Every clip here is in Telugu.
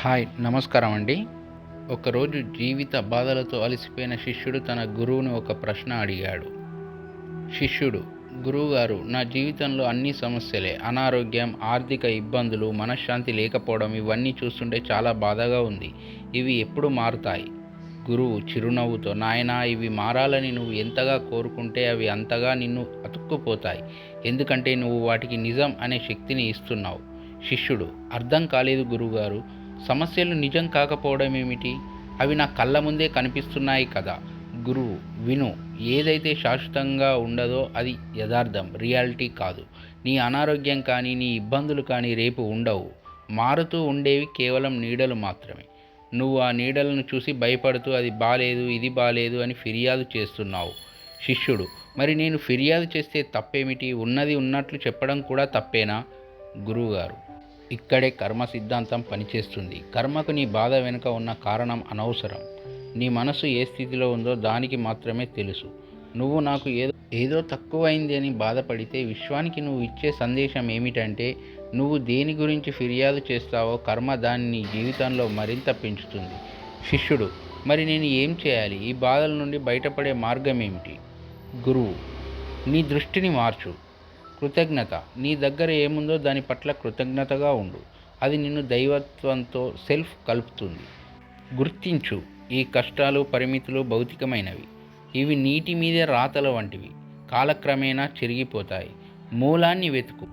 హాయ్ నమస్కారం అండి. ఒకరోజు జీవిత బాధలతో అలసిపోయిన శిష్యుడు తన గురువుని ఒక ప్రశ్న అడిగాడు. శిష్యుడు గురువుగారు నా జీవితంలో అన్ని సమస్యలే అనారోగ్యం ఆర్థిక ఇబ్బందులు మనశ్శాంతి లేకపోవడం ఇవన్నీ చూస్తుంటే చాలా బాధగా ఉంది. ఇవి ఎప్పుడు మారుతాయి? గురువు చిరునవ్వుతో నాయనా ఇవి మారాలని నువ్వు ఎంతగా కోరుకుంటే అవి అంతగా నిన్ను అతుక్కుపోతాయి. ఎందుకంటే నువ్వు వాటికి నిజం అనే శక్తిని ఇస్తున్నావు. శిష్యుడు అర్థం కాలేదు గురువుగారు. సమస్యలు నిజం కాకపోవడం ఏమిటి? అవి నా కళ్ళ ముందే కనిపిస్తున్నాయి కదా. గురువు విను. ఏదైతే శాశ్వతంగా ఉండదో అది యథార్థం రియాలిటీ కాదు. నీ అనారోగ్యం కానీ నీ ఇబ్బందులు కానీ రేపు ఉండవు. మారుతూ ఉండేవి కేవలం నీడలు మాత్రమే. నువ్వు ఆ నీడలను చూసి భయపడుతూ అది బాలేదు ఇది బాలేదు అని ఫిర్యాదు చేస్తున్నావు. శిష్యుడు మరి నేను ఫిర్యాదు చేస్తే తప్పేమిటి? ఉన్నది ఉన్నట్లు చెప్పడం కూడా తప్పేనా? గురువుగారు ఇక్కడే కర్మ సిద్ధాంతం పనిచేస్తుంది. కర్మకు నీ బాధ వెనుక ఉన్న కారణం అనవసరం. నీ మనసు ఏ స్థితిలో ఉందో దానికి మాత్రమే తెలుసు. నువ్వు నాకు ఏదో ఏదో తక్కువైంది అని బాధపడితే విశ్వానికి నువ్వు ఇచ్చే సందేశం ఏమిటంటే నువ్వు దేని గురించి ఫిర్యాదు చేస్తావో కర్మ దాన్ని నీ జీవితంలో మరింత పెంచుతుంది. శిష్యుడు మరి నేను ఏం చేయాలి? ఈ బాధల నుండి బయటపడే మార్గం ఏమిటి? గురువు నీ దృష్టిని మార్చు. కృతజ్ఞత. నీ దగ్గర ఏముందో దాని పట్ల కృతజ్ఞతగా ఉండు. అది నిన్ను దైవత్వంతో సెల్ఫ్ కలుపుతుంది. గుర్తించు ఈ కష్టాలు పరిమితులు భౌతికమైనవి. ఇవి నీటి మీదే రాతల వంటివి. కాలక్రమేణా చెరిగిపోతాయి. మూలాన్ని వెతుకు.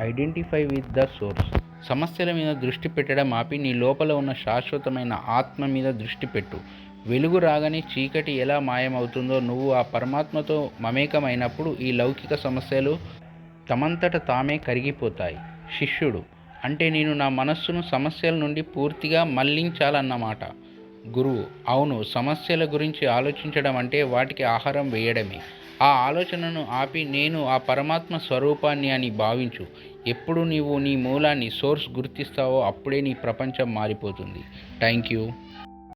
Identify with the source. సమస్యల మీద దృష్టి పెట్టడం ఆపి నీ లోపల ఉన్న శాశ్వతమైన ఆత్మ మీద దృష్టి పెట్టు. వెలుగు రాగానే చీకటి ఎలా మాయమవుతుందో నువ్వు ఆ పరమాత్మతో మమేకమైనప్పుడు ఈ లౌకిక సమస్యలు తమంతట తామే కరిగిపోతాయి. శిష్యుడు అంటే నేను నా మనస్సును సమస్యల నుండి పూర్తిగా మళ్ళించాలన్నమాట. గురువు అవును సమస్యల గురించి ఆలోచించడం అంటే వాటికి ఆహారం వేయడమే. ఆ ఆలోచనను ఆపి నేను ఆ పరమాత్మ స్వరూపాన్ని అని భావించు. ఎప్పుడు నీవు నీ మూలాన్ని సోర్స్ గుర్తిస్తావో అప్పుడే నీ ప్రపంచం మారిపోతుంది. Thank you